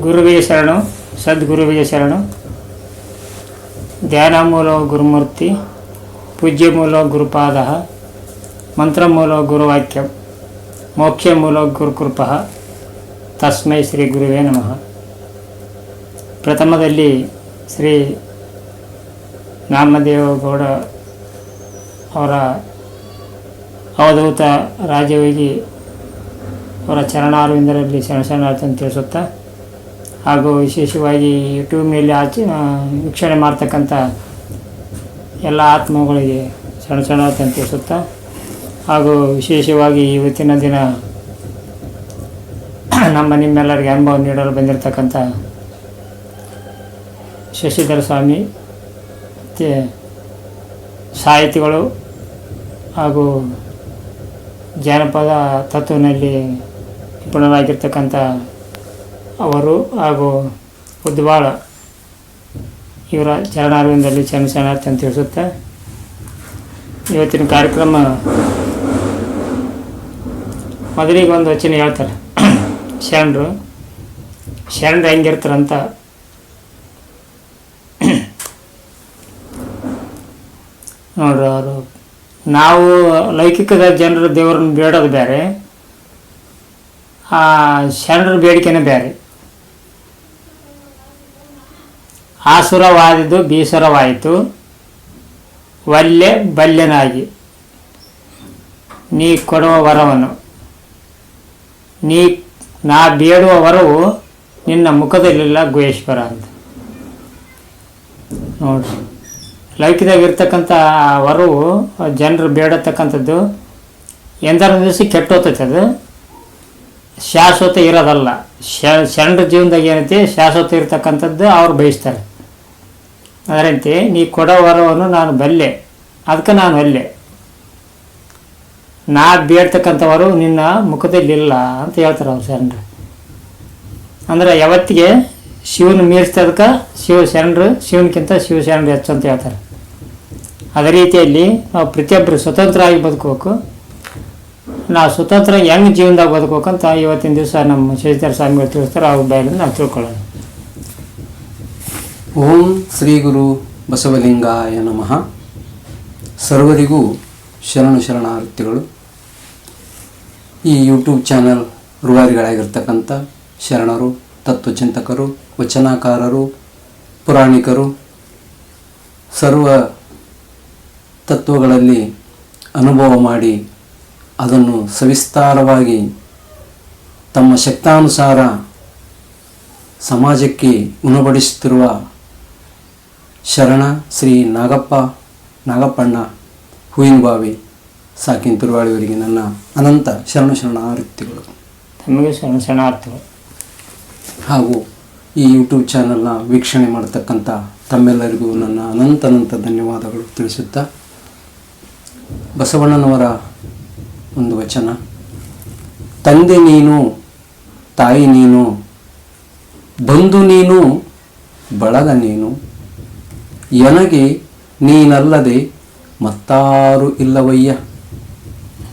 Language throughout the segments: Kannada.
ಗುರುವಿಗೆ ಶರಣು ಸದ್ಗುರುವಿಗೆ ಶರಣು ಧ್ಯಾನ ಮೂಲ ಗುರುಮೂರ್ತಿ ಪೂಜ್ಯ ಮೂಲ ಗುರುಪಾದ ಮಂತ್ರ ಮೂಲ ಗುರುವಾಕ್ಯ ಮೋಕ್ಷ ಮೂಲ ಗುರುಕೃಪ ತಸ್ಮೈ ಶ್ರೀ ಗುರುವೇ ನಮಃ ಪ್ರಥಮದಲ್ಲಿ ಶ್ರೀ ನಾಮದೇವಗೌಡ ಅವರ ಅವಧೂತ ರಾಜಯೋಗಿ ಅವರ ಚರಣಾರವಿಂದರಲ್ಲಿ ಶರಣಶರಣಾರ್ಥಿ ಅಂತ ತಿಳಿಸುತ್ತಾ, ಹಾಗೂ ವಿಶೇಷವಾಗಿ ಯೂಟ್ಯೂಬ್ನಲ್ಲಿ ಆಚೆ ವೀಕ್ಷಣೆ ಮಾಡ್ತಕ್ಕಂಥ ಎಲ್ಲ ಆತ್ಮಗಳಿಗೆ ಶರಣ ಅಂತ ತಿಳಿಸುತ್ತಾ, ಹಾಗೂ ವಿಶೇಷವಾಗಿ ಇವತ್ತಿನ ದಿನ ನಮ್ಮ ನಿಮ್ಮೆಲ್ಲರಿಗೆ ಅನುಭವ ನೀಡಲು ಬಂದಿರತಕ್ಕಂಥ ಶಶಿಧರ ಸ್ವಾಮಿ, ಮತ್ತು ಸಾಹಿತಿಗಳು ಹಾಗೂ ಜಾನಪದ ತತ್ವನಲ್ಲಿ ನಿಪುಣರಾಗಿರ್ತಕ್ಕಂಥ ಅವರು ಹಾಗೂ ಉದ್ವಾಳ ಇವರ ಚರಣಾರ್ವಿಂದಲ್ಲಿ ಚರಣಶರಣಾರ್ಥಿ ಅಂತ ತಿಳಿಸುತ್ತೆ. ಇವತ್ತಿನ ಕಾರ್ಯಕ್ರಮ ಮೊದಲಿಗೆ ಒಂದು ವಚನ ಹೇಳ್ತಾರೆ. ಶರಣರು ಶರಣರು ಹೆಂಗಿರ್ತಾರಂತ. ನೋಡ್ರಿ ಅವರು. ನಾವು ಲೌಕಿಕದ ಜನರ ದೇವರನ್ನು ಬೇಡೋದು ಬೇರೆ ಶರಣರ ಬೇಡಿಕೆನೇ ಬೇರೆ. ಆಸುರವಾದಿದ್ದು ಬೀಸುರವಾಯಿತು, ವಲ್ಲೆ ಬಲ್ಯನಾಗಿ ನೀ ಕೊಡುವ ವರವನ್ನು, ನೀ, ನಾ ಬೇಡುವ ವರವು ನಿನ್ನ ಮುಖದಲ್ಲಿಲ್ಲ ಗುಹೇಶ್ವರ ಅಂತ. ನೋಡ್ರಿ ಲೌಕಿಕದಾಗ ಇರ್ತಕ್ಕಂಥ ವರವು ಜನರು ಬೇಡತಕ್ಕಂಥದ್ದು ಎಂದರ ದಿವಸ ಕೆಟ್ಟೋತೈತೆ ಅದು. ಶಾಶ್ವತ ಇರೋದಲ್ಲ. ಶರಣರ ಜೀವನದಾಗ ಏನೈತಿ? ಶಾಶ್ವತ ಇರ್ತಕ್ಕಂಥದ್ದು ಅವ್ರು ಬಯಸ್ತಾರೆ. ಅದರಂತೆ, ನೀ ಕೊಡೋ ವರವನ್ನು ನಾನು ಬಲ್ಲೆ. ಅದಕ್ಕೆ ನಾನು ಅಲ್ಲೆ. ನಾ ಬೇಡ್ತಕ್ಕಂಥವರು ನಿನ್ನ ಮುಖದಲ್ಲಿಲ್ಲ ಅಂತ ಹೇಳ್ತಾರೆ ಅವ್ರು ಶರಣರು. ಅಂದ್ರೆ ಯಾವತ್ತಿಗೆ ಶಿವನ ಮೀರಿಸ್ತದಕ್ಕೆ ಶಿವ ಶರಣರು, ಶಿವನಕ್ಕಿಂತ ಶಿವ ಶರಣರು ಹೆಚ್ಚು ಅಂತ ಹೇಳ್ತಾರೆ. ಅದೇ ರೀತಿಯಲ್ಲಿ ನಾವು ಪ್ರತಿಯೊಬ್ಬರು ಸ್ವತಂತ್ರವಾಗಿ ಬದುಕಬೇಕು. ನಾವು ಸ್ವತಂತ್ರ ಹೆಂಗೆ ಜೀವನದಾಗ ಅಂತ ಇವತ್ತಿನ ದಿವಸ ನಮ್ಮ ಶಶಿಧರ ಸ್ವಾಮಿಗಳು ತಿಳಿಸ್ತಾರೆ, ಅವ್ರ ಬಾಯಲ್ಲಿ ನಾವು ತಿಳ್ಕೊಳ್ಳೋಣ. ಓಂ ಶ್ರೀ ಗುರು ಬಸವಲಿಂಗಾಯ ನಮಃ. ಸರ್ವರಿಗೂ ಶರಣು ಶರಣಾರ್ಥಿಗಳು. ಈ ಯೂಟ್ಯೂಬ್ ಚಾನಲ್ ರೂವಾರಿಗಳಾಗಿರ್ತಕ್ಕಂಥ ಶರಣರು, ತತ್ವಚಿಂತಕರು, ವಚನಕಾರರು, ಪುರಾಣಿಕರು, ಸರ್ವ ತತ್ವಗಳಲ್ಲಿ ಅನುಭವ ಮಾಡಿ ಅದನ್ನು ಸವಿಸ್ತಾರವಾಗಿ ತಮ್ಮ ಶಕ್ತಾನುಸಾರ ಸಮಾಜಕ್ಕೆ ಉಣಬಡಿಸುತ್ತಿರುವ ಶರಣ ಶ್ರೀ ನಾಗಪ್ಪ ನಾಗಪ್ಪಣ್ಣ ಹೂವಿನಬಾವಿ ಸಾಕಿನ ತಿರುವಾಳಿಯವರಿಗೆ ನನ್ನ ಅನಂತ ಶರಣ ಶರಣಾರ್ಥಿಗಳು. ತಮಗೆ ಶರಣ ಶರಣಾರ್ಥಿಗಳು. ಹಾಗೂ ಈ ಯೂಟ್ಯೂಬ್ ಚಾನಲ್ನ ವೀಕ್ಷಣೆ ಮಾಡತಕ್ಕಂಥ ತಮ್ಮೆಲ್ಲರಿಗೂ ನನ್ನ ಅನಂತ ಅನಂತ ಧನ್ಯವಾದಗಳು ತಿಳಿಸುತ್ತಾ ಬಸವಣ್ಣನವರ ಒಂದು ವಚನ. ತಂದೆ ನೀನು ತಾಯಿ ನೀನು ಬಂಧು ನೀನು ಬಳಗ ನೀನು. ಎನಗೆ ನೀನಲ್ಲದೆ ಮತ್ತಾರು ಇಲ್ಲವಯ್ಯ.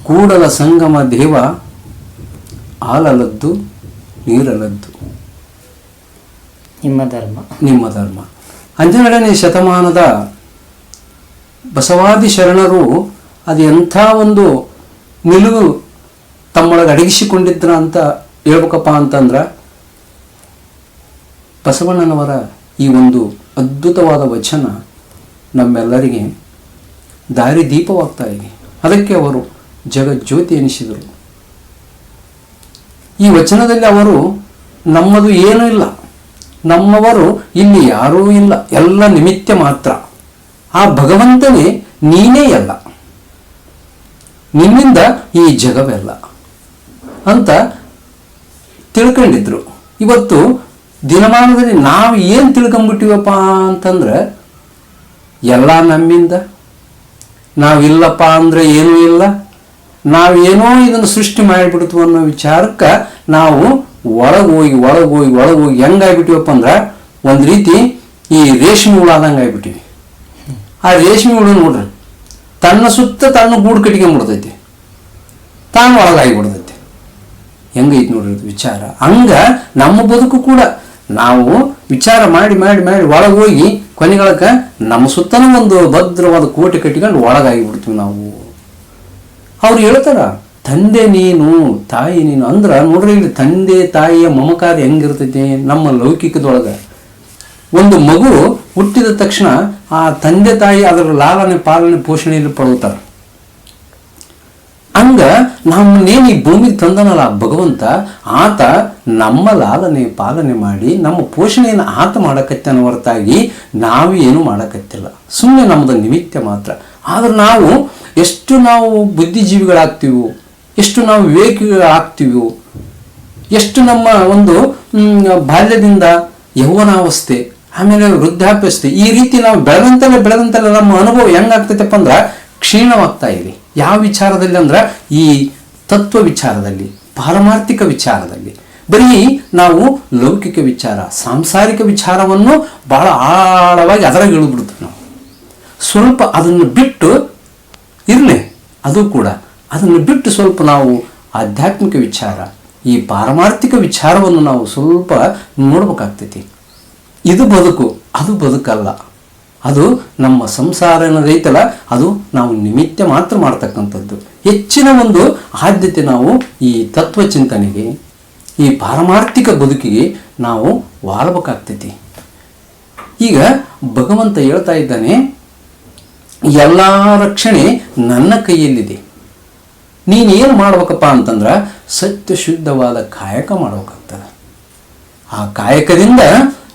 ಕೂಡಲ ಸಂಗಮ ದೇವ ಹಾಲಲದ್ದು ನೀರಲದ್ದು. ನಿಮ್ಮ ಧರ್ಮ. ನಿಮ್ಮ ಧರ್ಮ. ಹನ್ನೆರಡನೇ ಶತಮಾನದ ಬಸವಾದಿ ಶರಣರು ಅದು ಎಂಥ ಒಂದು ನಿಲುವು ತಮ್ಮೊಳಗೆ ಅಡಗಿಸಿಕೊಂಡಿದ್ರ ಅಂತ ಹೇಳ್ಬೇಕಪ್ಪ ಅಂತಂದ್ರೆ ಬಸವಣ್ಣನವರ ಈ ಒಂದು ಅದ್ಭುತವಾದ ವಚನ ನಮ್ಮೆಲ್ಲರಿಗೆ ದಾರಿ ದೀಪವಾಗ್ತಾ ಇದೆ. ಅದಕ್ಕೆ ಅವರು ಜಗಜ್ಯೋತಿ ಎನಿಸಿದರು. ಈ ವಚನದಲ್ಲಿ ಅವರು ನಮ್ಮದು ಏನೂ ಇಲ್ಲ. ನಮ್ಮವರು ಇಲ್ಲಿ ಯಾರೂ ಇಲ್ಲ. ಎಲ್ಲ ನಿಮಿತ್ತ ಮಾತ್ರ. ಆ ಭಗವಂತನೇ ನೀನೇ ಎಲ್ಲ ನಿನ್ನಿಂದ ಈ ಜಗವೆಲ್ಲ ಅಂತ ತಿಳ್ಕೊಂಡಿದ್ರು. ಇವತ್ತು ದಿನಮಾನದಲ್ಲಿ ನಾವು ಏನು ತಿಳ್ಕೊಂಬಿಟ್ಟಿವಪ್ಪ ಅಂತಂದ್ರೆ, ಎಲ್ಲ ನಮ್ಮಿಂದ. ನಾವಿಲ್ಲಪ್ಪ ಅಂದ್ರೆ ಏನೂ ಇಲ್ಲ. ನಾವೇನೋ ಇದನ್ನು ಸೃಷ್ಟಿ ಮಾಡಿಬಿಡ್ತು ಅನ್ನೋ ವಿಚಾರಕ್ಕೆ ನಾವು ಒಳಗೋಗಿ ಒಳಗೋಗಿ ಒಳಗೋಗಿ ಹೆಂಗಾಗ್ಬಿಟ್ಟಿವಪ್ಪ ಅಂದ್ರೆ ಒಂದು ರೀತಿ ಈ ರೇಷ್ಮೆ ಹುಳ ಆದಂಗೆ ಆಗ್ಬಿಟ್ಟಿವಿ ಆ ರೇಷ್ಮೆ ಹುಳು ನೋಡ್ರಿ ತನ್ನ ಸುತ್ತ ತನ್ನ ಗೂಡು ಕಟ್ಕೊಂಡ್ಬಿಡ್ತೈತಿ ತಾನು ಒಳಗಾಗಿ ಬಿಡ್ತೈತಿ ಹೆಂಗೈತಿ ನೋಡ್ರಿ ವಿಚಾರ. ಹಂಗ ನಮ್ಮ ಬದುಕು ಕೂಡ ನಾವು ವಿಚಾರ ಮಾಡಿ ಮಾಡಿ ಮಾಡಿ ಒಳಗೆ ಹೋಗಿ ಕೊನೆಗಳಕ್ಕೆ ನಮ್ಮ ಸುತ್ತಲೂ ಒಂದು ಭದ್ರವಾದ ಕೋಟೆ ಕಟ್ಟಿಕೊಂಡು ಒಳಗಾಗಿ ಬಿಡ್ತೀವಿ ನಾವು. ಅವ್ರು ಹೇಳ್ತಾರ, ತಂದೆ ನೀನು, ತಾಯಿ ನೀನು, ಅಂದ್ರೆ ನೋಡ್ರಿ ಇಲ್ಲಿ ತಂದೆ ತಾಯಿಯ ಮಮಕಾರ ಹೆಂಗಿರ್ತೈತಿ ನಮ್ಮ ಲೌಕಿಕದೊಳಗ. ಒಂದು ಮಗು ಹುಟ್ಟಿದ ತಕ್ಷಣ ಆ ತಂದೆ ತಾಯಿ ಅದರ ಲಾಲನೆ, ಪಾಲನೆ, ಪೋಷಣೆಯಲ್ಲಿ ಪಡುತ್ತಾರೆ. ಹಂಗ ನಮ್ಮನ್ನೇನು ಈ ಭೂಮಿ ತಂದನಲ್ಲ ಭಗವಂತ, ಆತ ನಮ್ಮ ಲಾಲನೆ, ಪಾಲನೆ ಮಾಡಿ ನಮ್ಮ ಪೋಷಣೆಯನ್ನು ಆತ ಮಾಡಕತ್ತಾನ ಹೊರತಾಗಿ ನಾವು ಏನು ಮಾಡಕತ್ತಿಲ್ಲ. ಸುಮ್ಮನೆ ನಮ್ಮದು ನಿಮಿತ್ತ ಮಾತ್ರ. ಆದ್ರೆ ನಾವು ಎಷ್ಟು ನಾವು ಬುದ್ಧಿಜೀವಿಗಳಾಗ್ತೀವೋ, ಎಷ್ಟು ನಾವು ವಿವೇಕಿಗಳಾಗ್ತೀವೋ, ಎಷ್ಟು ನಮ್ಮ ಒಂದು ಬಾಲ್ಯದಿಂದ ಯೌವನಾವಸ್ಥೆ ಆಮೇಲೆ ವೃದ್ಧಾಪ್ಯಸ್ಥೆ, ಈ ರೀತಿ ನಾವು ಬೆಳೆದಂತಲ್ಲ ಬೆಳೆದಂತಲ್ಲ ನಮ್ಮ ಅನುಭವ ಹೆಂಗಾಗ್ತೈತಪ್ಪ ಅಂದ್ರೆ ಕ್ಷೀಣವಾಗ್ತಾ ಇದೆ. ಯಾವ ವಿಚಾರದಲ್ಲಿ ಅಂದ್ರೆ ಈ ತತ್ವ ವಿಚಾರದಲ್ಲಿ, ಪಾರಮಾರ್ಥಿಕ ವಿಚಾರದಲ್ಲಿ. ಬರೀ ನಾವು ಲೌಕಿಕ ವಿಚಾರ, ಸಾಂಸಾರಿಕ ವಿಚಾರವನ್ನು ಬಹಳ ಆಳವಾಗಿ ಅದರಾಗ ಇಳಿದ್ಬಿಡ್ತೀವಿ ನಾವು. ಸ್ವಲ್ಪ ಅದನ್ನು ಬಿಟ್ಟು ಇರಲಿ, ಅದು ಕೂಡ. ಅದನ್ನು ಬಿಟ್ಟು ಸ್ವಲ್ಪ ನಾವು ಆಧ್ಯಾತ್ಮಿಕ ವಿಚಾರ, ಈ ಪಾರಮಾರ್ಥಿಕ ವಿಚಾರವನ್ನು ನಾವು ಸ್ವಲ್ಪ ನೋಡ್ಬೇಕಾಗ್ತೈತಿ. ಇದು ಬದುಕು, ಅದು ಬದುಕಲ್ಲ. ಅದು ನಮ್ಮ ಸಂಸಾರ ಏನದೈತಲ್ಲ ಅದು ನಾವು ನಿಮಿತ್ತ ಮಾತ್ರ ಮಾಡ್ತಕ್ಕಂಥದ್ದು. ಹೆಚ್ಚಿನ ಒಂದು ಆದ್ಯತೆ ನಾವು ಈ ತತ್ವ ಚಿಂತನೆಗೆ ಈ ಪಾರಮಾರ್ಥಿಕ ಬದುಕಿಗೆ ನಾವು ವಾಳ್ಬೇಕಾಗ್ತೈತಿ. ಈಗ ಭಗವಂತ ಹೇಳ್ತಾ ಇದ್ದಾನೆ, ಎಲ್ಲ ರಕ್ಷಣೆ ನನ್ನ ಕೈಯಲ್ಲಿದೆ. ನೀನೇನು ಮಾಡ್ಬೇಕಪ್ಪ ಅಂತಂದ್ರೆ ಸತ್ಯ ಶುದ್ಧವಾದ ಕಾಯಕ ಮಾಡ್ಬೇಕಾಗ್ತದೆ. ಆ ಕಾಯಕದಿಂದ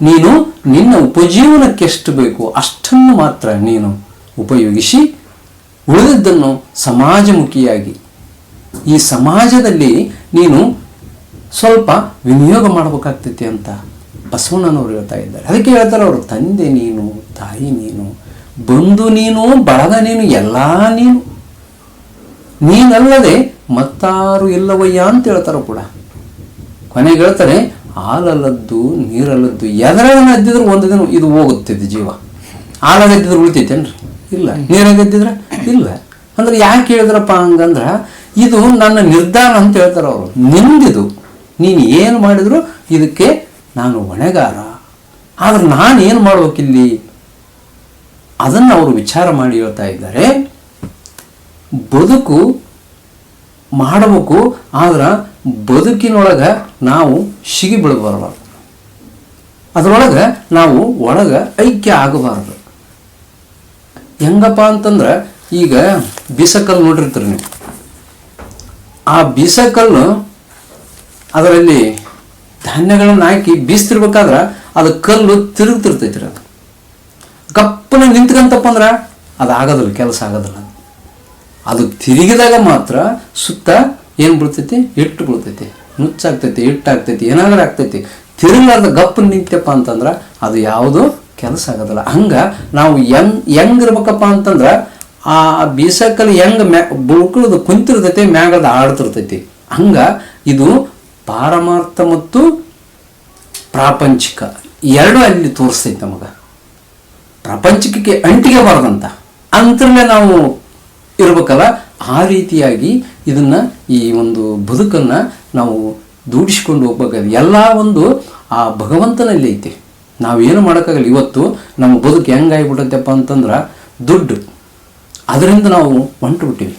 ನೀನು ನಿನ್ನ ಉಪಜೀವನಕ್ಕೆಷ್ಟು ಬೇಕು ಅಷ್ಟನ್ನು ಮಾತ್ರ ನೀನು ಉಪಯೋಗಿಸಿ ಉಳಿದದ್ದನ್ನು ಸಮಾಜಮುಖಿಯಾಗಿ. ಈ ಸಮಾಜದಲ್ಲಿ ನೀನು ಸ್ವಲ್ಪ ವಿನಿಯೋಗ ಮಾಡಬೇಕಾಗ್ತೈತಿ ಅಂತ ಬಸವಣ್ಣನವರು ಹೇಳ್ತಾ ಇದ್ದಾರೆ. ಅದಕ್ಕೆ ಹೇಳ್ತಾರೆ ಅವರು, ತಂದೆ ನೀನು, ತಾಯಿ ನೀನು, ಬಂಧು ನೀನು, ಬಳಗ ನೀನು, ಎಲ್ಲ ನೀನು. ನೀನಲ್ಲದೆ ಮತ್ತಾರು ಇಲ್ಲವಯ್ಯ ಅಂತ ಹೇಳ್ತಾರೆ ಕೂಡ. ಕೊನೆಗೆ ಹೇಳ್ತಾರೆ ಹಾಲಲ್ಲದ್ದು, ನೀರಲ್ಲದ್ದು ಎದರಾಗ ಅದ್ದಿದ್ರು ಒಂದು ದಿನ ಇದು ಹೋಗುತ್ತಿದ್ದು ಜೀವ. ಹಾಲಾಗದ್ದಿದ್ರೆ ಉಳಿತೈತೇನ್ರಿ? ಇಲ್ಲ. ನೀರಾಗದ್ದಿದ್ರೆ ಇಲ್ಲ. ಅಂದ್ರೆ ಯಾಕೆ ಹೇಳಿದ್ರಪ್ಪ ಹಂಗಂದ್ರೆ, ಇದು ನನ್ನ ನಿರ್ಧಾರ ಅಂತ ಹೇಳ್ತಾರೆ ಅವರು. ನಿಂದಿದು. ನೀನು ಏನು ಮಾಡಿದ್ರು ಇದಕ್ಕೆ ನಾನು ಹೊಣೆಗಾರ. ಆದ್ರೆ ನಾನು ಏನು ಮಾಡ್ಬೇಕಿಲ್ಲಿ? ಅದನ್ನು ಅವರು ವಿಚಾರ ಮಾಡಿ ಹೇಳ್ತಾ ಇದ್ದಾರೆ. ಬದುಕು ಮಾಡಬೇಕು, ಆದ್ರೆ ಬದುಕಿನೊಳಗೆ ನಾವು ಸಿಗಿ ಬಿಡಬಾರ್ದು. ಅದರೊಳಗೆ ನಾವು ಒಳಗೆ ಐಕ್ಯ ಆಗಬಾರದು. ಹೆಂಗಪ್ಪ ಅಂತಂದ್ರೆ ಈಗ ಬೀಸಕಲ್ಲು ನೋಡಿರ್ತೀರಿ ನೀವು. ಆ ಬೀಸಕಲ್ಲು ಅದರಲ್ಲಿ ಧಾನ್ಯಗಳನ್ನು ಹಾಕಿ ಬೀಸ್ತಿರ್ಬೇಕಾದ್ರೆ ಅದು ಕಲ್ಲು ತಿರುಗ್ತಿರ್ತೈತಿ ಅದು. ಕಪ್ಪನೆ ನಿಂತ್ಕಂತಪ್ಪ ಅಂದ್ರೆ ಅದು ಆಗೋದಿಲ್ಲ ಕೆಲಸ ಆಗೋದಿಲ್ಲ. ಅದು ತಿರುಗಿದಾಗ ಮಾತ್ರ ಸುತ್ತ ಏನು ಬಿಡ್ತೈತಿ ಹಿಟ್ಟು ಬಿಡ್ತೈತಿ ನುಚ್ಚಾಗ್ತೈತಿ, ಹಿಟ್ಟಾಗ್ತೈತಿ, ಏನಾದರೂ ಆಗ್ತೈತಿ. ತಿರುಗಾದ ಗಪ್ಪು ನಿಂತಪ್ಪ ಅಂತಂದ್ರೆ ಅದು ಯಾವುದು ಕೆಲಸ ಆಗೋದಿಲ್ಲ. ಹಂಗೆ ನಾವು ಹೆಂಗೆ ಹೆಂಗಿರ್ಬೇಕಪ್ಪ ಅಂತಂದ್ರೆ ಆ ಬೀಸಕಲ್ಲಿ ಹೆಂಗೆ ಮ್ಯಾ ಬುಳ್ಕೊಳ್ಳೋದು ಕುಂತಿರ್ತೈತಿ ಮ್ಯಾಗದ ಆಡ್ತಿರ್ತೈತಿ. ಹಂಗೆ ಇದು ಪಾರಮಾರ್ಥ ಮತ್ತು ಪ್ರಾಪಂಚಿಕ ಎರಡು ಅಲ್ಲಿ ತೋರಿಸ್ತೈತಿ ನಮಗೆ. ಪ್ರಾಪಂಚಿಕಕ್ಕೆ ಅಂಟಿಗೆ ಬಾರ್ದಂತ. ಅಂತರಲ್ಲೇ ನಾವು ಇರ್ಬೇಕಲ್ಲ ಆ ರೀತಿಯಾಗಿ ಇದನ್ನ ಈ ಒಂದು ಬದುಕನ್ನು ನಾವು ದೂಡಿಸಿಕೊಂಡು ಹೋಗ್ಬೇಕಾದ್ರೆ ಎಲ್ಲ ಒಂದು ಆ ಭಗವಂತನಲ್ಲಿ ಐತಿ. ನಾವೇನು ಮಾಡೋಕ್ಕಾಗಲ್ಲ. ಇವತ್ತು ನಮ್ಮ ಬದುಕು ಹೆಂಗಾಗಿಬಿಟ್ಟತ್ತಪ್ಪ ಅಂತಂದ್ರೆ ದುಡ್ಡು. ಅದರಿಂದ ನಾವು ಹೊಂಟು ಬಿಟ್ಟಿವಿ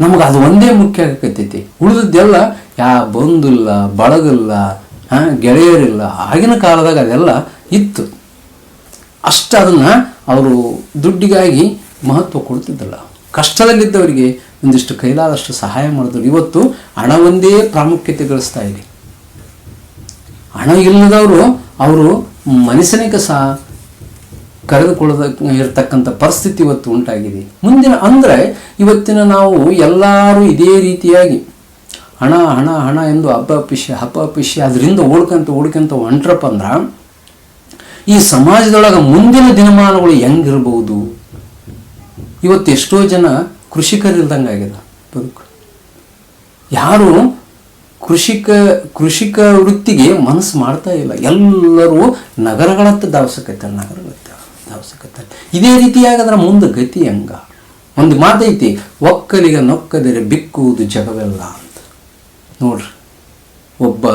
ನಮಗೆ ಅದು ಒಂದೇ ಮುಖ್ಯ ಆಗಕತ್ತೈತಿ. ಉಳಿದದ್ದೆಲ್ಲ ಯಾ ಬಂದಿಲ್ಲ, ಬಳಗಿಲ್ಲ ಹಾಂ ಗೆಳೆಯರಿಲ್ಲ, ಆಗಿನ ಕಾಲದಾಗ ಅದೆಲ್ಲ ಇತ್ತು. ಅಷ್ಟು ಅದನ್ನು ಅವರು ದುಡ್ಡಿಗಾಗಿ ಮಹತ್ವ ಕೊಡ್ತಿದ್ದಲ್ಲ. ಕಷ್ಟದಲ್ಲಿದ್ದವರಿಗೆ ಒಂದಿಷ್ಟು ಕೈಲಾದಷ್ಟು ಸಹಾಯ ಮಾಡಿದ್ರು ಇವತ್ತು ಹಣವೊಂದೇ ಪ್ರಾಮುಖ್ಯತೆ ಗಳಿಸ್ತಾ ಇದೆ. ಹಣ ಇಲ್ಲದವರು ಅವರು ಮನುಷ್ಯನಿಗೆ ಸಹ ಕರೆದುಕೊಳ್ಳದ ಇರತಕ್ಕಂಥ ಪರಿಸ್ಥಿತಿ ಇವತ್ತು ಉಂಟಾಗಿದೆ. ಮುಂದಿನ ಅಂದರೆ ಇವತ್ತಿನ ನಾವು ಎಲ್ಲರೂ ಇದೇ ರೀತಿಯಾಗಿ ಹಣ ಹಣ ಹಣ ಎಂದು ಹಬ್ಬ ಪಿಶೆ ಹಬ್ಬ ಪಿಶೆ ಅದರಿಂದ ಓಡ್ಕಂತ ಓಡ್ಕಂತ ಹೊಂಟ್ರಪ್ಪ ಅಂದ್ರೆ ಈ ಸಮಾಜದೊಳಗೆ ಮುಂದಿನ ದಿನಮಾನಗಳು ಹೆಂಗಿರ್ಬೋದು ಇವತ್ತು ಎಷ್ಟೋ ಜನ ಕೃಷಿಕರಿಲ್ದಂಗೆ ಆಗ್ಯದ ಬದುಕು. ಯಾರು ಕೃಷಿಕ ಕೃಷಿಕ ವೃತ್ತಿಗೆ ಮನಸ್ಸು ಮಾಡ್ತಾ ಇಲ್ಲ. ಎಲ್ಲರೂ ನಗರಗಳತ್ತ ಧಾವಿಸಕತ್ತಾರೆ ನಗರಗಳತ್ತ ಧಾವಿಸಕತ್ತಾರೆ. ಇದೇ ರೀತಿಯಾಗದ್ರ ಮುಂದೆ ಗತಿ ಹೆಂಗ? ಒಂದು ಮಾತೈತಿ ಒಕ್ಕಲಿಗ ನೊಕ್ಕದರೆ ಬಿಕ್ಕುವುದು ಜಗವೆಲ್ಲ ಅಂತ. ನೋಡ್ರಿ, ಒಬ್ಬ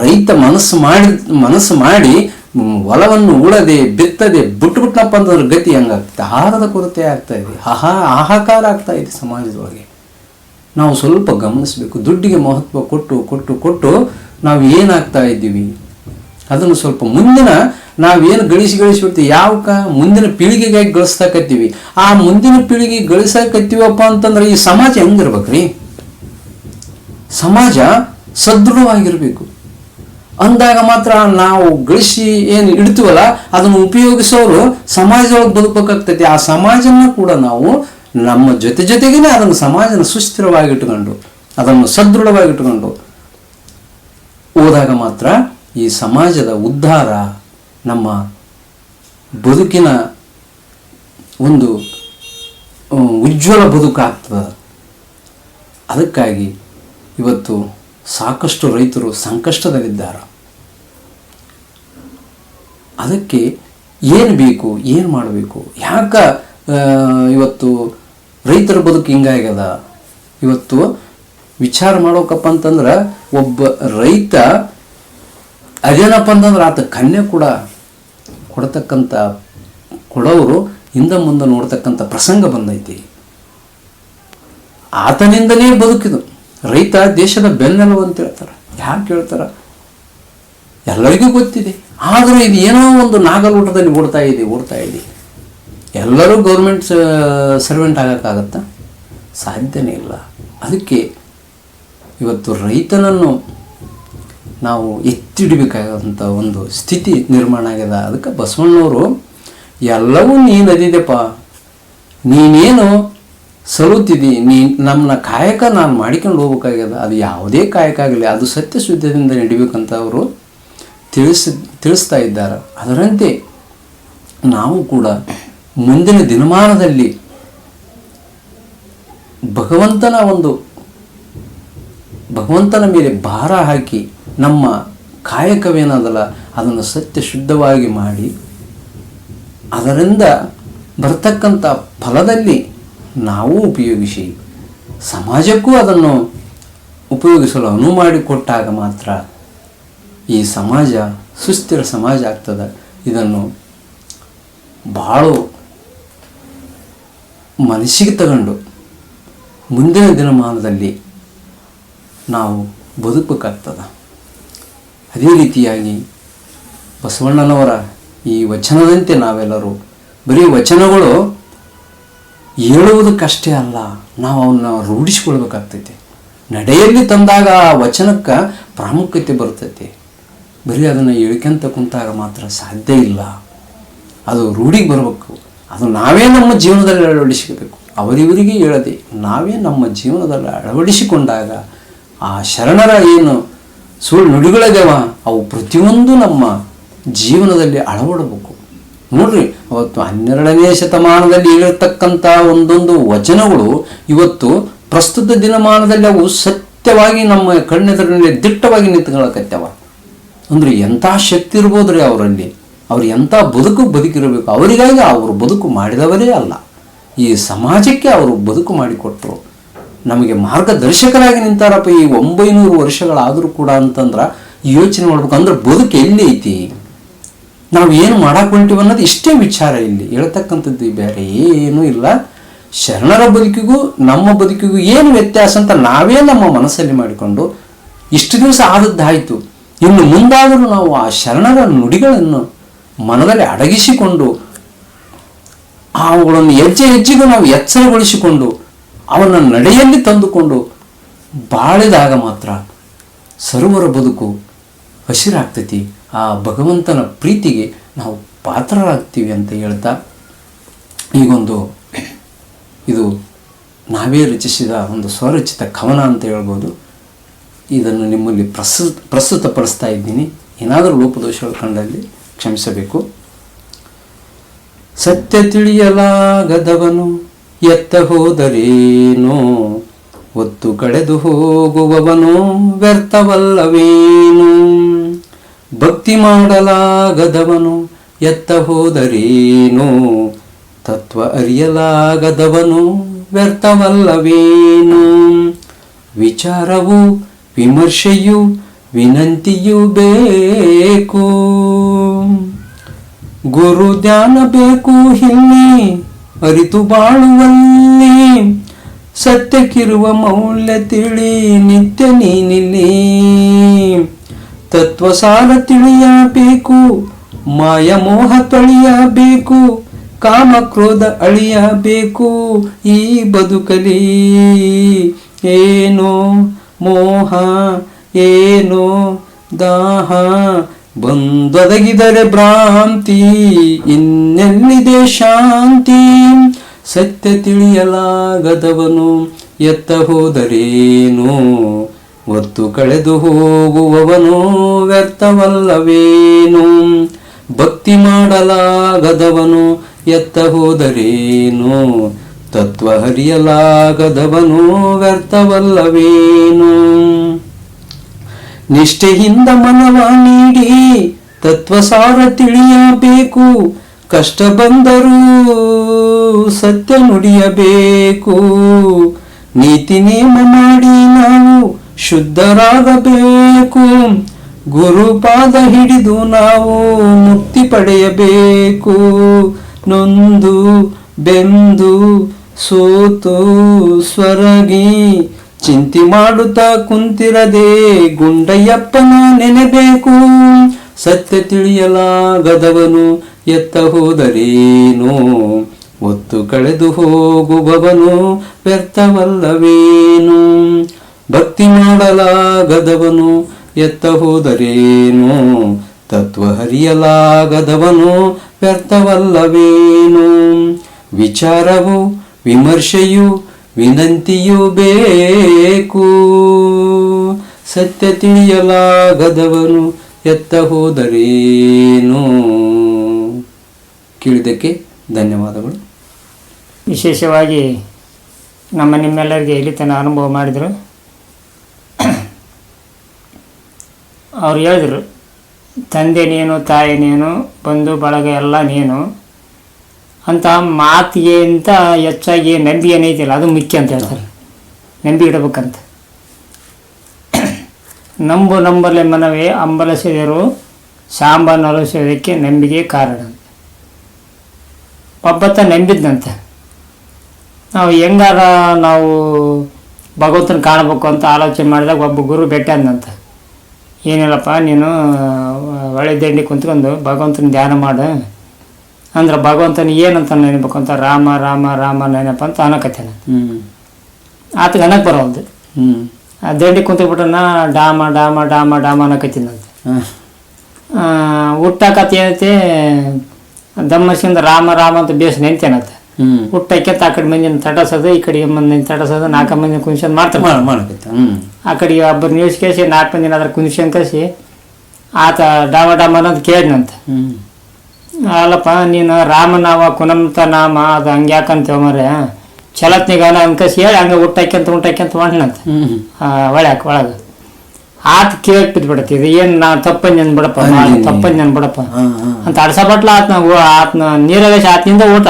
ರೈತ ಮನಸ್ಸು ಮಾಡಿ ಮನಸ್ಸು ಮಾಡಿ ಹೊಲವನ್ನು ಉಳದೆ, ಬಿತ್ತದೆ ಬಿಟ್ಟು ಬಿಟ್ಟನಪ್ಪ ಅಂತಂದ್ರೆ ಗತಿ ಹಂಗಾಗ್ತದೆ? ಆಹಾರದ ಕೊರತೆ ಆಗ್ತಾ ಇದೆ. ಆಹಾ, ಹಾಹಾಕಾರ ಆಗ್ತಾ ಇದೆ ಸಮಾಜದೊಳಗೆ. ನಾವು ಸ್ವಲ್ಪ ಗಮನಿಸಬೇಕು. ದುಡ್ಡಿಗೆ ಮಹತ್ವ ಕೊಟ್ಟು ಕೊಟ್ಟು ಕೊಟ್ಟು ನಾವು ಏನಾಗ್ತಾ ಇದ್ದೀವಿ? ಅದನ್ನು ಸ್ವಲ್ಪ ಮುಂದಿನ ನಾವೇನು ಗಳಿಸಿ ಗಳಿಸಿಬಿಡ್ತೀವಿ ಯಾವಕ ಮುಂದಿನ ಪೀಳಿಗೆಗಾಗಿ ಗಳಿಸ್ತಾಕತ್ತೀವಿ? ಆ ಮುಂದಿನ ಪೀಳಿಗೆ ಗಳಿಸಾಕತ್ತೀವಪ್ಪ ಅಂತಂದ್ರೆ ಈ ಸಮಾಜ ಹೆಂಗಿರ್ಬೇಕ್ರಿ? ಸಮಾಜ ಸದೃಢವಾಗಿರಬೇಕು. ಅಂದಾಗ ಮಾತ್ರ ನಾವು ಗಳಿಸಿ ಏನು ಇಡ್ತೀವಲ್ಲ, ಅದನ್ನು ಉಪಯೋಗಿಸೋರು ಸಮಾಜದೊಳಗೆ ಬದುಕಬೇಕಾಗ್ತೈತಿ. ಆ ಸಮಾಜನ ಕೂಡ ನಾವು ನಮ್ಮ ಜೊತೆ ಜೊತೆಗೇನೆ ಅದನ್ನು ಸಮಾಜನ ಸುಸ್ಥಿರವಾಗಿಟ್ಟುಕೊಂಡು ಅದನ್ನು ಸದೃಢವಾಗಿಟ್ಟುಕೊಂಡು ಹೋದಾಗ ಮಾತ್ರ ಈ ಸಮಾಜದ ಉದ್ಧಾರ ನಮ್ಮ ಬದುಕಿನ ಒಂದು ಉಜ್ವಲ ಬದುಕಾಗ್ತದೆ. ಅದಕ್ಕಾಗಿ ಇವತ್ತು ಸಾಕಷ್ಟು ರೈತರು ಸಂಕಷ್ಟದಲ್ಲಿದ್ದಾರೆ. ಅದಕ್ಕೆ ಏನು ಬೇಕು, ಏನು ಮಾಡಬೇಕು? ಯಾಕ ಇವತ್ತು ರೈತರ ಬದುಕು ಹಿಂಗಾಗ್ಯದ? ಇವತ್ತು ವಿಚಾರ ಮಾಡೋಕಪ್ಪ ಅಂತಂದ್ರೆ ಒಬ್ಬ ರೈತ ಅದೇನಪ್ಪ ಅಂತಂದ್ರೆ ಆತ ಕನ್ಯೆ ಕೂಡ ಕೊಡತಕ್ಕಂಥ ಕೊಡೋರು ಹಿಂದೆ ಮುಂದೆ ನೋಡ್ತಕ್ಕಂಥ ಪ್ರಸಂಗ ಬಂದೈತಿ. ಆತನಿಂದನೇ ಬದುಕಿದು. ರೈತ ದೇಶದ ಬೆನ್ನೆಲುಬು ಅಂತ ಹೇಳ್ತಾರೆ. ಯಾಕೆ ಹೇಳ್ತಾರ? ಎಲ್ಲರಿಗೂ ಗೊತ್ತಿದೆ. ಆದರೂ ಇದು ಏನೋ ಒಂದು ನಾಗಲೂಟದಲ್ಲಿ ಓಡ್ತಾ ಇದೆ ಓಡ್ತಾ ಇದೆ. ಎಲ್ಲರೂ ಗೌರ್ಮೆಂಟ್ ಸರ್ವೆಂಟ್ ಆಗೋಕ್ಕಾಗತ್ತಾ? ಸಾಧ್ಯನೇ ಇಲ್ಲ. ಅದಕ್ಕೆ ಇವತ್ತು ರೈತನನ್ನು ನಾವು ಎತ್ತಿಡಬೇಕಾದಂಥ ಒಂದು ಸ್ಥಿತಿ ನಿರ್ಮಾಣ ಆಗ್ಯದ. ಅದಕ್ಕೆ ಬಸವಣ್ಣವರು, ಎಲ್ಲವೂ ನೀನು ಅದಿದೆಪ್ಪ ನೀನೇನು ಸಲುತ್ತಿದ್ದಿ ನೀ ನಮ್ಮನ್ನ ಕಾಯಕ ನಾನು ಮಾಡಿಕೊಂಡು ಹೋಗ್ಬೇಕಾಗ್ಯದ. ಅದು ಯಾವುದೇ ಕಾಯಕ ಆಗಲಿ, ಅದು ಸತ್ಯ ಶುದ್ಧದಿಂದ ನಡಿಬೇಕಂತ ಅವರು ತಿಳಿಸಿ, ತಿಳಿಸ್ತಾ ಇದ್ದಾರೆ. ಅದರಂತೆ ನಾವು ಕೂಡ ಮುಂದಿನ ದಿನಮಾನದಲ್ಲಿ ಭಗವಂತನ ಒಂದು ಭಗವಂತನ ಮೇಲೆ ಭಾರ ಹಾಕಿ ನಮ್ಮ ಕಾಯಕವೇನದಲ್ಲ ಅದನ್ನು ಸತ್ಯ ಶುದ್ಧವಾಗಿ ಮಾಡಿ ಅದರಿಂದ ಬರ್ತಕ್ಕಂಥ ಫಲದಲ್ಲಿ ನಾವು ಉಪಯೋಗಿಸಿ ಸಮಾಜಕ್ಕೂ ಅದನ್ನು ಉಪಯೋಗಿಸಲು ಅನುವು ಮಾಡಿಕೊಟ್ಟಾಗ ಮಾತ್ರ ಈ ಸಮಾಜ, ಸುಸ್ಥಿರ ಸಮಾಜ ಆಗ್ತದೆ. ಇದನ್ನು ಭಾಳ ಮನಸ್ಸಿಗೆ ತಗೊಂಡು ಮುಂದಿನ ದಿನಮಾನದಲ್ಲಿ ನಾವು ಬದುಕಬೇಕಾಗ್ತದೆ. ಅದೇ ರೀತಿಯಾಗಿ ಬಸವಣ್ಣನವರ ಈ ವಚನದಂತೆ ನಾವೆಲ್ಲರೂ ಬರೀ ವಚನಗಳು ಹೇಳುವುದಕ್ಕಷ್ಟೇ ಅಲ್ಲ, ನಾವು ಅವನ್ನ ರೂಢಿಸ್ಕೊಳ್ಬೇಕಾಗ್ತೈತಿ. ನಡೆಯಲ್ಲಿ ತಂದಾಗ ಆ ವಚನಕ್ಕೆ ಪ್ರಾಮುಖ್ಯತೆ ಬರ್ತೈತಿ. ಬರೀ ಅದನ್ನು ಹೇಳ್ಕೊಂತ ಕುಂತಾಗ ಮಾತ್ರ ಸಾಧ್ಯ ಇಲ್ಲ. ಅದು ರೂಢಿಗೆ ಬರಬೇಕು. ಅದು ನಾವೇ ನಮ್ಮ ಜೀವನದಲ್ಲಿ ಅಳವಡಿಸಬೇಕು ಅವರಿವರಿಗೆ ಹೇಳದೆ ನಾವೇ ನಮ್ಮ ಜೀವನದಲ್ಲಿ ಅಳವಡಿಸಿಕೊಂಡಾಗ ಆ ಶರಣರ ಏನು ಸುಳ್ಳು ನುಡಿಗಳದೇವ ಅವು ಪ್ರತಿಯೊಂದು ನಮ್ಮ ಜೀವನದಲ್ಲಿ ಅಳವಡಬೇಕು. ನೋಡ್ರಿ, ಅವತ್ತು ಹನ್ನೆರಡನೇ ಶತಮಾನದಲ್ಲಿ ಹೇಳಿರ್ತಕ್ಕಂಥ ಒಂದೊಂದು ವಚನಗಳು ಇವತ್ತು ಪ್ರಸ್ತುತ ದಿನಮಾನದಲ್ಲಿ ಅವು ಸತ್ಯವಾಗಿ ನಮ್ಮ ಕಣ್ಣೆದುರಿನಲ್ಲಿ ದಿಟ್ಟವಾಗಿ ನಿಂತ್ಕೊಳ್ಳಕತ್ಯಾವ ಅಂದ್ರೆ ಎಂಥ ಶಕ್ತಿ ಇರ್ಬೋದ್ರಿ ಅವರಲ್ಲಿ? ಅವ್ರು ಎಂಥ ಬದುಕು ಬದುಕಿರಬೇಕು? ಅವರಿಗಾಗಿ ಅವರು ಬದುಕು ಮಾಡಿದವರೇ ಅಲ್ಲ. ಈ ಸಮಾಜಕ್ಕೆ ಅವರು ಬದುಕು ಮಾಡಿಕೊಟ್ರು. ನಮಗೆ ಮಾರ್ಗದರ್ಶಕರಾಗಿ ನಿಂತಾರಪ್ಪ ಈ ಒಂಬೈನೂರು ವರ್ಷಗಳಾದರೂ ಕೂಡ ಅಂತಂದ್ರೆ ಯೋಚನೆ ಮಾಡ್ಬೇಕು. ಅಂದ್ರೆ ಬದುಕು ಎಲ್ಲಿ ಐತಿ? ನಾವು ಏನು ಮಾಡಕ್ಕೆ ಹೊಂಟಿವಿ ಅನ್ನೋದು ಇಷ್ಟೇ ವಿಚಾರ ಇಲ್ಲಿ. ಹೇಳ್ತಕ್ಕಂಥದ್ದು ಬೇರೆ ಏನೂ ಇಲ್ಲ. ಶರಣರ ಬದುಕಿಗೂ, ನಮ್ಮ ಬದುಕಿಗೂ ಏನು ವ್ಯತ್ಯಾಸ ಅಂತ ನಾವೇ ನಮ್ಮ ಮನಸ್ಸಲ್ಲಿ ಮಾಡಿಕೊಂಡು ಇಷ್ಟು ದಿವಸ ಆದದ್ದಾಯಿತು. ಇನ್ನು ಮುಂದಾದರೂ ನಾವು ಆ ಶರಣರ ನುಡಿಗಳನ್ನು ಮನದಲ್ಲಿ ಅಡಗಿಸಿಕೊಂಡು ಅವುಗಳನ್ನು ಹೆಜ್ಜೆ ಹೆಜ್ಜೆಗೂ ನಾವು ಎಚ್ಚರಗೊಳಿಸಿಕೊಂಡು ಅವನ ನಡೆಯಲ್ಲಿ ತಂದುಕೊಂಡು ಬಾಳಿದಾಗ ಮಾತ್ರ ಸರ್ವರ ಬದುಕು ಹಸಿರಾಗ್ತೈತಿ. ಆ ಭಗವಂತನ ಪ್ರೀತಿಗೆ ನಾವು ಪಾತ್ರರಾಗ್ತೀವಿ ಅಂತ ಹೇಳ್ತಾ ಈಗೊಂದು ಇದು ನಾವೇ ರಚಿಸಿದ ಒಂದು ಸ್ವರಚಿತ ಕವನ ಅಂತ ಹೇಳ್ಬೋದು. ಇದನ್ನು ನಿಮ್ಮಲ್ಲಿ ಪ್ರಸ್ತುತ ಪ್ರಸ್ತುತಪಡಿಸ್ತಾ ಇದ್ದೀನಿ. ಏನಾದರೂ ಲೋಪದೋಷಗಳು ಕಂಡಲ್ಲಿ ಕ್ಷಮಿಸಬೇಕು. ಸತ್ಯ ತಿಳಿಯಲಾಗದವನು ಎತ್ತ ಹೋದರೇನೋ? ಒತ್ತು ಕಳೆದು ಹೋಗುವವನು ವ್ಯರ್ಥವಲ್ಲವೇನು? ಭಕ್ತಿ ಮಾಡಲಾಗದವನು ಎತ್ತ ಹೋದರೇನು? ತತ್ವ ಅರಿಯಲಾಗದವನು ವ್ಯರ್ಥವಲ್ಲವೇನು? ವಿಚಾರವು ವಿಮರ್ಶೆಯು ವಿನಂತಿಯು ಬೇಕು. ಗುರು ಧ್ಯಾನ ಬೇಕು ಇಲ್ಲಿ, ಅರಿತು ಬಾಳುವಲ್ಲಿ. ಸತ್ಯಕ್ಕಿರುವ ಮೌಲ್ಯ ತಿಳಿ, ನಿತ್ಯ ನೀನಿಲ್ಲಿ. ತತ್ವಸಾರ ತಿಳಿಯಬೇಕು, ಮಾಯ ಮೋಹ ತೊಳೆಯಬೇಕು, ಕಾಮ ಕ್ರೋಧ ಅಳಿಯಬೇಕು, ಈ ಬದುಕಲಿ ಏನೋ? ಮೋಹ, ಏನೋ, ದಾಹ, ಬಂದೊದಗಿದರೆ ಭ್ರಾಂತಿ, ಇನ್ನೆಲ್ಲಿದೆ ಶಾಂತಿ? ಸತ್ಯ ತಿಳಿಯಲಾಗದವನು ಎತ್ತ ಹೋದರೇನು? ಒತ್ತು ಕಳೆದು ಹೋಗುವವನು ವ್ಯರ್ಥವಲ್ಲವೇನು? ಭಕ್ತಿ ಮಾಡಲಾಗದವನು ಎತ್ತ ಹೋದರೇನು? ತತ್ವ ಹರಿಯಲಾಗದವನು ವ್ಯರ್ಥವಲ್ಲವೇನು? ನಿಷ್ಠೆಯಿಂದ ಮನವ ನೀಡಿ ತತ್ವ ಸಾರ ತಿಳಿಯಬೇಕು, ಕಷ್ಟ ಬಂದರೂ ಸತ್ಯ ನುಡಿಯಬೇಕು. ನೀತಿ ನೇಮ ಮಾಡಿ ನಾವು ಶುದ್ಧರಾಗಬೇಕು ಗುರುಪಾದ ಹಿಡಿದು ನಾವು ಮುಕ್ತಿ ಪಡೆಯಬೇಕು. ನೊಂದು ಬೆಂದು ಸೋತು ಸ್ವರಗಿ ಚಿಂತಿ ಮಾಡುತ್ತಾ ಕುಂತಿರದೆ ಗುಂಡಯ್ಯಪ್ಪನ ನೆನೆಬೇಕು. ಸತ್ಯ ತಿಳಿಯಲಾಗದವನು ಎತ್ತ ಹೋದರೇನು? ಒತ್ತು ಕಳೆದು ಹೋಗುವವನು ವ್ಯರ್ಥವಲ್ಲವೇನು? ಭಕ್ತಿ ಮಾಡಲಾಗದವನು ಎತ್ತ ಹೋದರೇನು? ತತ್ವ ಹರಿಯಲಾಗದವನು ವ್ಯರ್ಥವಲ್ಲವೇನು? ವಿಚಾರವು ವಿಮರ್ಶೆಯು ವಿನಂತಿಯೂ ಬೇಕು. ಸತ್ಯ ತಿಳಿಯಲಾಗದವನು ಎತ್ತ ಹೋದರೇನು? ಕೇಳಿದ್ದಕ್ಕೆ ಧನ್ಯವಾದಗಳು. ವಿಶೇಷವಾಗಿ ನಮ್ಮ ನಿಮ್ಮೆಲ್ಲರಿಗೆ ಇಲ್ಲಿ ತನಕ ಅನುಭವ ಮಾಡಿದರು. ಅವ್ರು ಹೇಳಿದ್ರು, ತಂದೆ ನೀನು, ತಾಯಿ ನೀನು, ಬಂಧು, ಬಳಗ ಎಲ್ಲ ನೀನು ಅಂತ ಮಾತಿಗೆ ಅಂತ ಹೆಚ್ಚಾಗಿ ನಂಬಿ ಏನೈತಿಲ್ಲ ಅದು ಮುಖ್ಯ ಅಂತ ಹೇಳ್ತಾರೆ. ನಂಬಿ ಇಡಬೇಕಂತ. ನಂಬು ನಂಬಲೆ ಮನವೇ, ಅಂಬಲಸಿದರು ಸೇವೆಕ್ಕೆ ನಂಬಿಕೆ ಕಾರಣ. ಒಬ್ಬತ್ತ ನಂಬಿದ್ನಂತೆ. ನಾವು ಹೆಂಗಾರ ನಾವು ಭಗವಂತನ ಕಾಣಬೇಕು ಅಂತ ಆಲೋಚನೆ ಮಾಡಿದಾಗ ಒಬ್ಬ ಗುರು ಭೇಟಿಯಾದಂತ ಏನಿಲ್ಲಪ್ಪ, ನೀನು ಒಳ್ಳೆ ದಂಡಿ ಕುಂತ್ಕೊಂಡು ಭಗವಂತನ ಧ್ಯಾನ ಮಾಡು. ಅಂದ್ರೆ ಭಗವಂತನ ಏನಂತ ನೆನಬೇಕು ಅಂತ ರಾಮ ರಾಮ ರಾಮ ನೆನಪ ಅಂತ ಅನ್ನಕತ್ತೇನೆ ನಾನು. ಆತಗೆ ಅನ್ನಕ್ಕೆ ಬರೋದು ಆ ದಂಡಿ ಕುಂತ್ಬಿಟ್ಟನ ಡಾಮ ಡಾಮ ಡಾಮ ಡಾಮ ಅನ್ನಕತ್ತಿನಂತೆ. ಹುಟ್ಟಾಕತ್ತೆ ಏನೈತೆ? ದಮ್ಮಸಿಂದ ರಾಮ ರಾಮ ಅಂತ ಬೇಸ್ ನೆನ್ತೇನತ್ತೆ ಹುಟ್ಟಕ್ಕೆ ಆ ಕಡೆ ಮಂದಿನ ತಟಸೋದು ಈ ಕಡೆ ಮಂದಿನ ತಟಸೋದು ನಾಲ್ಕು ಮಂದಿ ಕುಂದ್ಸ್ಕೊಂಡ್ ಮಾಡ್ತಾರೆ. ಆ ಕಡೆ ಒಬ್ಬರು ನಿಲ್ಸ್ಕೇಸಿ ನಾಲ್ಕು ಮಂದಿನ ಅದ್ರ ಕುಂದ್ಸ್ಕೊಂಡ್ ಕಸಿ ಆತ ಡಾಮ ಡಾಮ ಅನ್ನೋದು ಕೇಳಿದ್ನಂತ. ಹ್ಮ್. ಅಲ್ಲಪ್ಪ ನೀನು ರಾಮನಾಮ ಕುನಂತ ನಾಮ ಅದು ಹಂಗೆ ಯಾಕಂತ ಮರೆ ಚಲತ್ನಿಗಾನ ಅನ್ಕಸಿ ಹೇಳಿ ಹಂಗೆ ಹುಟ್ಟಾಕ್ಯಂತ ಮಾಡ್ನಂತ ಒಳ್ಳೆ ಒಳ್ಯಾಕ ಒಳಗೆ. ಆತ ಕೇಳಿ ಬಿದ್ಬಿಡತ್ತೆ ಇದು ಏನು ನಾ ನೆನ್ ಬಿಡಪ್ಪ ತಪ್ಪನ್ ನೆನ್ ಬಿಡಪ್ಪ ಅಂತ ಅಡ್ಸ ಬಟ್ಲ ಆತ್ನ ಆತ್ನ ನೀರಾಗ ಆತ್ನಿಂದ ಊಟ.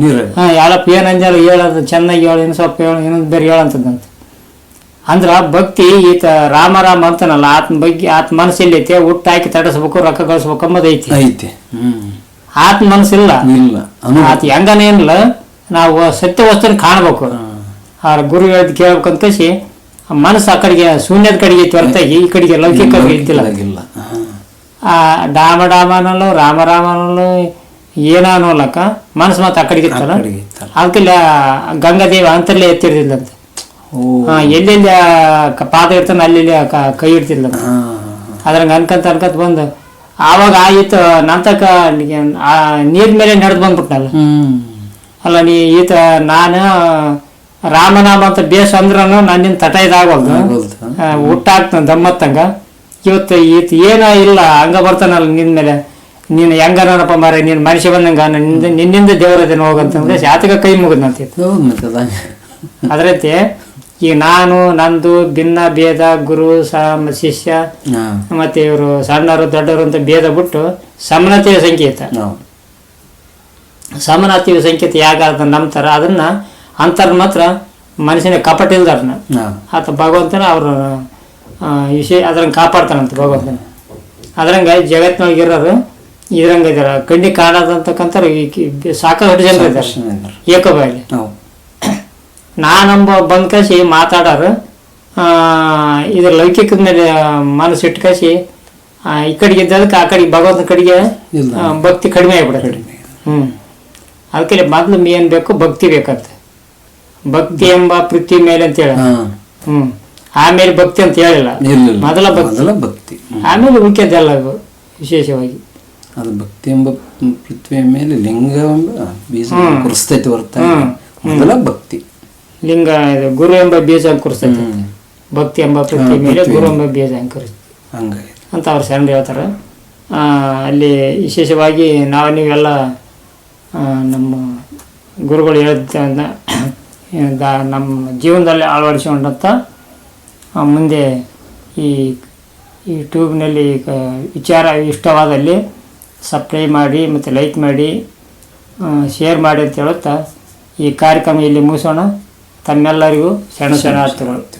ನೀರು ಹಾಂ ಯಾರಪ್ಪ ಏನು ಅಂಜಾರ ಹೇಳೋದು ಚೆನ್ನಾಗಿ ಹೇಳು ಇನ್ನು ಸ್ವಲ್ಪ ಹೇಳು ಇನ್ನೊಂದು ಬೇರೆ ಹೇಳಂತದಂತ ಅಂದ್ರ ಭಕ್ತಿ ಈತ ರಾಮ ರಾಮ ಅಂತಾನಲ್ಲ ಆತ್ಮ ಬಗ್ಗೆ ಆತ ಮನಸ್ಸಲ್ಲಿ ಐತೆ ಹುಟ್ಟು ಹಾಕಿ ತಡಸ್ಬೇಕು ರೊಕ್ಕ ಕಳಿಸ್ಬೇಕು ಅಂಬದೈತಿ ಐತಿ. ಐತೆ. ಹ್ಮ್. ಆತ ಮನಸ್ಸಿಲ್ಲ. ಇಲ್ಲ. ಆತ ಹೆಂಗನೇನಿಲ್ಲ ನಾವು ಸತ್ಯ ವಸ್ತುನ ಕಾಣ್ಬೇಕು. ಆ ಗುರು ಹೇಳಿದ್ ಕೇಳ್ಬೇಕಂತ ಮನಸ್ಸು ಆ ಕಡೆಗೆ ಶೂನ್ಯದ ಕಡೆಗೆ ಐತಿ ಹೊರತಾಗಿ ಈ ಕಡೆಗೆ ಲೌಕಿಕ ಇದ್ದಿಲ್ಲ ಆ ಡಾಮ ಡಾಮ ಅನ್ನೋಲ್ಲ ರಾಮ ರಾಮ ಅನ್ನಲ್ಲ ಏನೋ ಅನ್ನೋಲಕ್ಕ ಮನಸ್ಸು ಮತ್ತೆ ಆ ಕಡೆಗೆ ಇತ್ತಲ್ಲ. ಅದಕ್ಕೆ ಗಂಗಾದೇವಿ ಅಂತಲ್ಲೇ ಎತ್ತಿರ್ದಿಲ್ಲಂತೆ ಎಲ್ಲೆಲ್ಲಿ ಪಾದ ಇರ್ತಾನೆ ಅಲ್ಲಿ ಕೈ ಇಡ್ತಿಲ್ಲ ಅದ್ರಂಗ ಅನ್ಕಂತ ಅನ್ಕಂತ ಬಂದು ಆವಾಗ ಆಯಿತು ನಂತಕ ನೀರ್ ಮೇಲೆ ನಡೆದು ಬಂದ್ಬಿಟ್ಟಲ್ಲ ಅಲ್ಲ ನೀ ಈತ ನಾನು ರಾಮನಾಮ ಅಂತ ಬೇಸ್ ನಾನು ನನ್ನಿಂದ ತಟ ಹುಟ್ಟಾಗ್ತ ಹುಟ್ಟಾಕ್ತ ದಮ್ಮತ್ತಂಗ. ಇವತ್ತು ಈತ ಏನ ಇಲ್ಲ ಹಂಗ ಬರ್ತಾನಲ್ಲ ನಿನ್ ಮೇಲೆ. ನೀನು ಹೆಂಗನಪ್ಪ ಮಾರ ನೀನು ಮನುಷ್ಯ ಬಂದಂಗ ನಿನ್ನಿಂದ ದೇವರ ದಿನ ಹೋಗಂತಂದ್ರೆ ಜಾತಕ ಕೈ ಮುಗಿದ್ನಂತ. ಅದರಂತೆ ಈಗ ನಾನು ನಂದು ಭಿನ್ನ ಭೇದ ಗುರು ಸಾಮ ಶಿಷ್ಯ ಮತ್ತೆ ಇವರು ಸಣ್ಣರು ದೊಡ್ಡರು ಅಂತ ಭೇದ ಬಿಟ್ಟು ಸಮನತೆಯ ಸಂಕೇತ. ಸಮನತೆಯ ಸಂಕೇತ ಯಾಗ ಅದನ್ನ ನಂಬ್ತಾರ ಅದನ್ನ ಅಂತರ್ ಮಾತ್ರ ಮನುಷ್ಯನ ಕಪಟ ಇಲ್ದಾರನ ಆತ ಭಗವಂತನ ಅವ್ರ ವಿಷಯ ಅದ್ರಂಗೆ ಕಾಪಾಡ್ತಾನಂತ ಭಗವಂತನ. ಅದ್ರಂಗೆ ಜಗತ್ತಿನೊಳಗೆ ಇರೋರು ಇದ್ರಂಗೆ ಇದಾರ. ಕಣ್ಣಿ ಕಾಣದಂತಕ್ಕಂಥ ಸಾಕಷ್ಟು ಜನ ಇದ್ದಾರೆ ನಾವು ನಾನಂಬ ಬಂದ್ ಕಸಿ ಮಾತಾಡೋರು ಆ, ಇದ್ರ ಲೌಕಿಕದ ಮೇಲೆ ಮನಸ್ಸು ಇಟ್ಟು ಕಸಿ ಈ ಕಡೆಗೆ ಇದ್ದದಕ್ಕೆ ಆ ಕಡೆಗೆ ಭಗವಂತನ ಕಡೆಗೆ ಭಕ್ತಿ ಕಡಿಮೆ ಆಗ್ಬಿಡುತ್ತೆ. ಹ್ಞೂ ಅದಕ್ಕೆ ಮೊದಲು ಏನು ಬೇಕು ಭಕ್ತಿ ಬೇಕಂತ. ಭಕ್ತಿ ಎಂಬ ಪೃಥ್ವಿ ಮೇಲೆ ಅಂತ ಹೇಳ. ಹ್ಞೂ ಆಮೇಲೆ ಭಕ್ತಿ ಅಂತ ಹೇಳಿಲ್ಲ. ಮೊದಲ ಭಕ್ತಿ. ಭಕ್ತಿ. ಆಮೇಲೆ ಮುಖ್ಯದ ಎಲ್ಲ ವಿಶೇಷವಾಗಿ. ಅದು ಭಕ್ತಿ ಎಂಬ ಪೃಥ್ವಿಯ ಮೇಲೆ ಲಿಂಗ ಬೀಜ. ಕುರಿಸ್ತೈತಿ ಬರ್ತಾ. ಮೊದಲ ಭಕ್ತಿ. ಲಿಂಗ ಇದು ಗುರು ಎಂಬ ಬೀಜ ಅಂಕುರಿಸ್ತೈತಿ. ಭಕ್ತಿ ಎಂಬ ಪ್ರತಿ ಮೇಲೆ ಗುರು ಎಂಬ ಬೀಜ ಅಂಕುರಿಸ್ತೈತಿ ಅಂತ ಅವ್ರು ಸಣ್ಣ ಹೇಳ್ತಾರೆ. ಅಲ್ಲಿ ವಿಶೇಷವಾಗಿ ನಾವು ನೀವೆಲ್ಲ ನಮ್ಮ ಗುರುಗಳು ಹೇಳಿದ ನಮ್ಮ ಜೀವನದಲ್ಲಿ ಅಳವಡಿಸಿಕೊಂಡಂಥ ಮುಂದೆ ಈ ಈ ಟ್ಯೂಬ್ನಲ್ಲಿ ವಿಚಾರ ಇಷ್ಟವಾದಲ್ಲಿ ಸಪ್ಲೈ ಮಾಡಿ ಮತ್ತು ಲೈಕ್ ಮಾಡಿ ಶೇರ್ ಮಾಡಿ ಅಂತ ಹೇಳುತ್ತಾ ಈ ಕಾರ್ಯಕ್ರಮ ಇಲ್ಲಿ ಮುಗಿಸೋಣ. ತಮ್ಮೆಲ್ಲರಿಗೂ ಶರಣ ಶರಣಾರ್ಥಿಗಳು